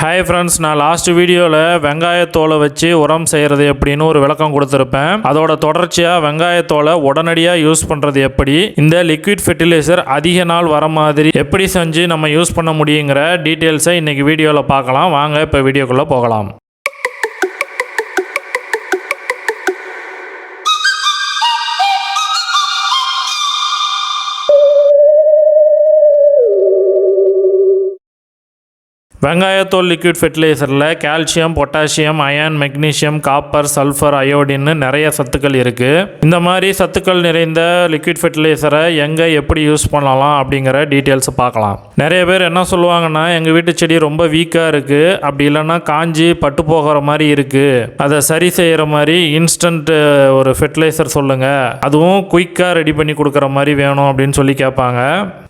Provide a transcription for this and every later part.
Hi friends நான் last வீடியோவில் வெங்காயத்தோலை வச்சு உரம் செய்கிறது எப்படின்னு ஒரு விளக்கம் கொடுத்துருப்பேன். அதோட தொடர்ச்சியாக வெங்காயத்தோலை உடனடியாக யூஸ் பண்ணுறது எப்படி? இந்த லிக்விட் ஃபெர்டிலைசர் அதிக நாள் வர மாதிரி எப்படி செஞ்சு நம்ம யூஸ் பண்ண முடியுங்கிற டீட்டெயில்ஸை இன்றைக்கி வீடியோவில் பார்க்கலாம். வாங்க இப்போ வீடியோக்குள்ளே போகலாம். வெங்காயத்தோல் liquid ஃபெர்டிலைசரில் calcium potassium iron magnesium copper sulphur அயோடின்னு நிறைய சத்துக்கள் இருக்குது இந்த மாதிரி சத்துக்கள் நிறைந்த லிக்விட் ஃபெர்டிலைசரை எங்கே எப்படி யூஸ் பண்ணலாம் அப்படிங்கிற டீட்டெயில்ஸ் பார்க்கலாம். நிறைய பேர் என்ன சொல்லுவாங்கன்னா எங்கள் வீட்டு செடி ரொம்ப வீக்காக இருக்குது அப்படி இல்லைன்னா காஞ்சி பட்டு போகிற மாதிரி இருக்குது அதை சரி செய்கிற மாதிரி இன்ஸ்டன்ட் ஒரு ஃபெர்டிலைசர் சொல்லுங்கள் அதுவும் குயிக்காக ரெடி பண்ணி கொடுக்குற மாதிரி வேணும் அப்படின்னு சொல்லி கேட்பாங்க.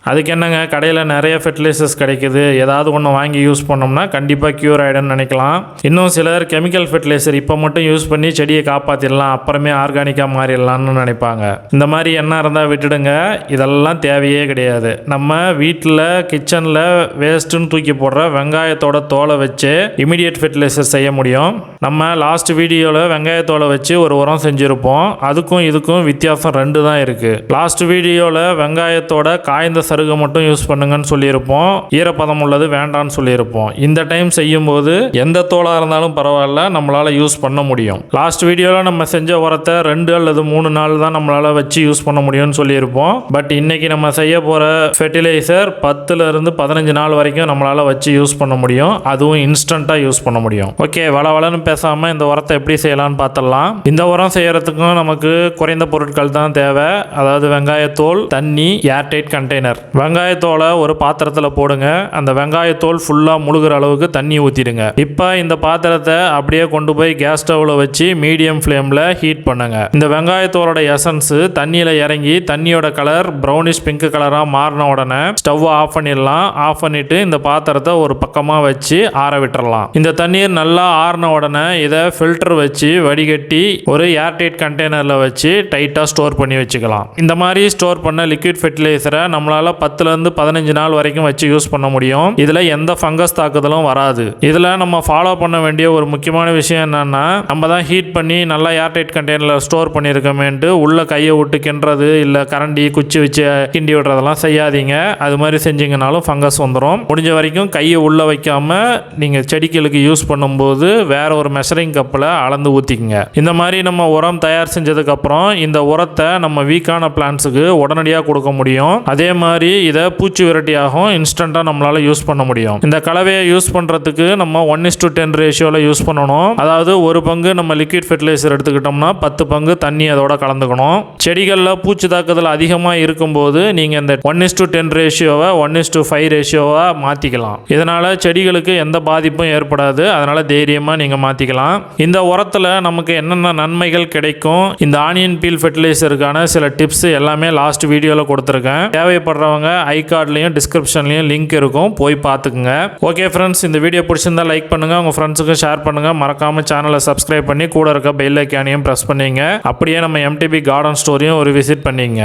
அதுக்கு என்னங்க கடையில் நிறைய ஃபெர்டிலைசர்ஸ் கிடைக்குது. ஏதாவது ஒன்று வாங்கி யூஸ் பண்ணோம்னா கண்டிப்பாக க்யூர் ஆகிடும்னு நினைக்கலாம். இன்னும் சிலர் கெமிக்கல் ஃபெர்டிலைசர் இப்போ மட்டும் யூஸ் பண்ணி செடியை காப்பாற்றிடலாம் அப்புறமே ஆர்கானிக்காக மாறிடலாம்னு நினைப்பாங்க. இந்த மாதிரி என்ன இருந்தால் விட்டுடுங்க. இதெல்லாம் தேவையே கிடையாது. நம்ம வீட்டில் கிச்சனில் வேஸ்ட்டுன்னு தூக்கி போடுற வெங்காயத்தோட தோலை வச்சு இமிடியேட் ஃபெர்டிலைசர் செய்ய முடியும். நம்ம லாஸ்ட் வீடியோவில் வெங்காயத்தோலை வச்சு ஒரு உரம் செஞ்சுருப்போம். அதுக்கும் இதுக்கும் வித்தியாசம் ரெண்டு தான் இருக்குது லாஸ்ட் வீடியோவில் வெங்காயத்தோட காய்ந்த சருகை மட்டும் யூஸ் பண்ணுங்கன்னு சொல்லியிருப்போம். ஈரப்பதம் உள்ளது வேண்டான்னு சொல்லியிருப்போம். இந்த டைம் செய்யும்போது எந்த தோலாக இருந்தாலும் பரவாயில்ல நம்மளால் யூஸ் பண்ண முடியும். லாஸ்ட் வீடியோவில் நம்ம செஞ்ச உரத்தை ரெண்டு அல்லது மூணு நாள் தான் நம்மளால் வச்சு யூஸ் பண்ண முடியும்னு சொல்லியிருப்போம். பட் இன்னைக்கு நம்ம செய்ய போகிற ஃபெர்டிலைசர் பத்துலேருந்து பதினஞ்சு நாள் வரைக்கும் நம்மளால் வச்சு யூஸ் பண்ண முடியும். அதுவும் இன்ஸ்டண்ட்டாக யூஸ் பண்ண முடியும். ஓகே வள வளன்னு பேசாமல் இந்த உரத்தை எப்படி செய்யலாம்னு பார்த்துடலாம் இந்த உரம் செய்கிறதுக்கும் நமக்கு குறைந்த பொருட்கள் தான் தேவை. அதாவது வெங்காயத்தோல் தண்ணி ஏர்டைட் கண்டெய்னர் வெங்காயத்தோலை ஒரு பாத்திரத்தில் போடுங்க. அந்த வெங்காயத்தோல் ஃபுல்லாக முழுகிற அளவுக்கு தண்ணி ஊற்றிடுங்க இப்போ இந்த பாத்திரத்தை அப்படியே கொண்டு போய் கேஸ் ஸ்டவ்வில் வச்சு மீடியம் ஃப்ளேமில் ஹீட் பண்ணுங்க. இந்த வெங்காயத்தோரோட எசன்ஸ் தண்ணியில் இறங்கி தண்ணியோட கலர் ப்ரௌனிஷ் பிங்க் கலராக மாறின உடனே ஸ்டவ் ஆஃப் பண்ணிடலாம். ஆஃப் பண்ணிட்டு இந்த பாத்திரத்தை ஒரு பக்கமாக வச்சு ஆற விட்டுறலாம். இந்த தண்ணீர் நல்லா ஆறின உடனே இதை ஃபில்டர் வச்சு வடிகட்டி ஒரு ஏர்டைட் கண்டெய்னரில் வச்சு டைட்டாக ஸ்டோர் பண்ணி வச்சுக்கலாம். இந்த மாதிரி ஸ்டோர் பண்ண லிக்விட் ஃபெர்டிலைசரை நம்மளால் பத்துலேருந்து பதினஞ்சு நாள் வரைக்கும் வச்சு யூஸ் பண்ண முடியும். இதில் எந்த ஃபங்கஸ் தாக்குதலும் வராது. இதில் நம்ம ஃபாலோ பண்ண வேண்டிய ஒரு முக்கியமான விஷயம் என்னென்னா நம்ம தான் ஹீட் பண்ணி நல்லா ஏர்டைட் கண்டெய்னரில் ஸ்டோர் பண்ணியிருக்கோமேன்ட்டு உள்ளே கையை விட்டு கிண்டுறது இல்லை கரண்டி குச்சி வச்சு கிண்டி விடுறதெல்லாம் செய்யாதீங்க. அது மாதிரி செஞ்சீங்கனாலும் ஃபங்கஸ் வந்துடும் முடிஞ்ச வரைக்கும் கையை உள்ளே வைக்காமல் நீங்கள் செடிகளுக்கு யூஸ் பண்ணும்போது வேற ஒரு மெஷரிங் கப்பில் அளந்து ஊற்றிக்குங்க இந்த மாதிரி நம்ம உரம் தயார் செஞ்சதுக்கப்புறம் இந்த உரத்தை நம்ம வீக்கான பிளான்ஸுக்கு உடனடியாக கொடுக்க முடியும். அதே மாதிரி இதை பூச்சி விரட்டியாகவும் இன்ஸ்டண்ட்டாக நம்மளால் யூஸ் பண்ண முடியும். இந்த கலவையை யூஸ் பண்ணுறதுக்கு நம்ம ஒன் இஸ் டு டென் ரேஷியோவில் யூஸ் பண்ணணும். அதாவது ஒரு பங்கு நம்ம லிக்விட் ஃபெர்டிலைசர் எடுத்துக்கிட்டோம்னா பத்து பங்கு தண்ணி அதோட கலந்துக்கணும். செடிகளில் பூச்சி தாக்குதல் அதிகமாக இருக்கும்போது நீங்கள் இந்த ஒன் இஸ் டு டென் ரேஷியோவை ஒன் இஸ் டு ஃபைவ் ரேஷியோவாக மாற்றிக்கலாம் இதனால் செடிகளுக்கு எந்த பாதிப்பும் ஏற்படாது. அதனால் தைரியமாக நீங்கள் மாற்றிக்கலாம் இந்த உரத்தில் நமக்கு என்னென்ன நன்மைகள் கிடைக்கும்? இந்த ஆனியன் பீல் ஃபெர்டிலைசருக்கான சில டிப்ஸ் எல்லாமே லாஸ்ட் வீடியோவில் கொடுத்துருக்கேன். தேவைப்படுறவங்க ஐ கார்ட்லேயும் டிஸ்கிரிப்ஷன்லேயும் லிங்க் இருக்கும். போய் பார்த்துக்குங்க. ஓகே ஃப்ரெண்ட்ஸ் இந்த வீடியோ பிடிச்சிருந்தா லைக் பண்ணுங்கள் உங்கள் ஃப்ரெண்ட்ஸுக்கும் ஷேர் பண்ணுங்கள் மறக்காமல் சேனலை சப்ஸ்கிரைப் பண்ணி கூட இருக்க பெல் ஐக்கானையும் ப்ரெஸ் பண்ணிங்க. அப்படியே நம்ம எம்டிபி கார்டன் ஸ்டோரியும் ஒரு விசிட் பண்ணிங்க.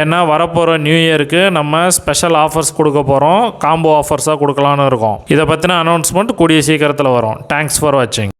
ஏன்னா வரப்போகிற நியூ இயருக்கு நம்ம ஸ்பெஷல் ஆஃபர்ஸ் கொடுக்க போகிறோம் காம்போ ஆஃபர்ஸாக கொடுக்கலான்னு இருக்கோம். இதை பற்றின அனௌன்ஸ்மெண்ட் கூடிய சீக்கிரத்தில் வரும். தேங்க்ஸ் ஃபார் வாட்சிங்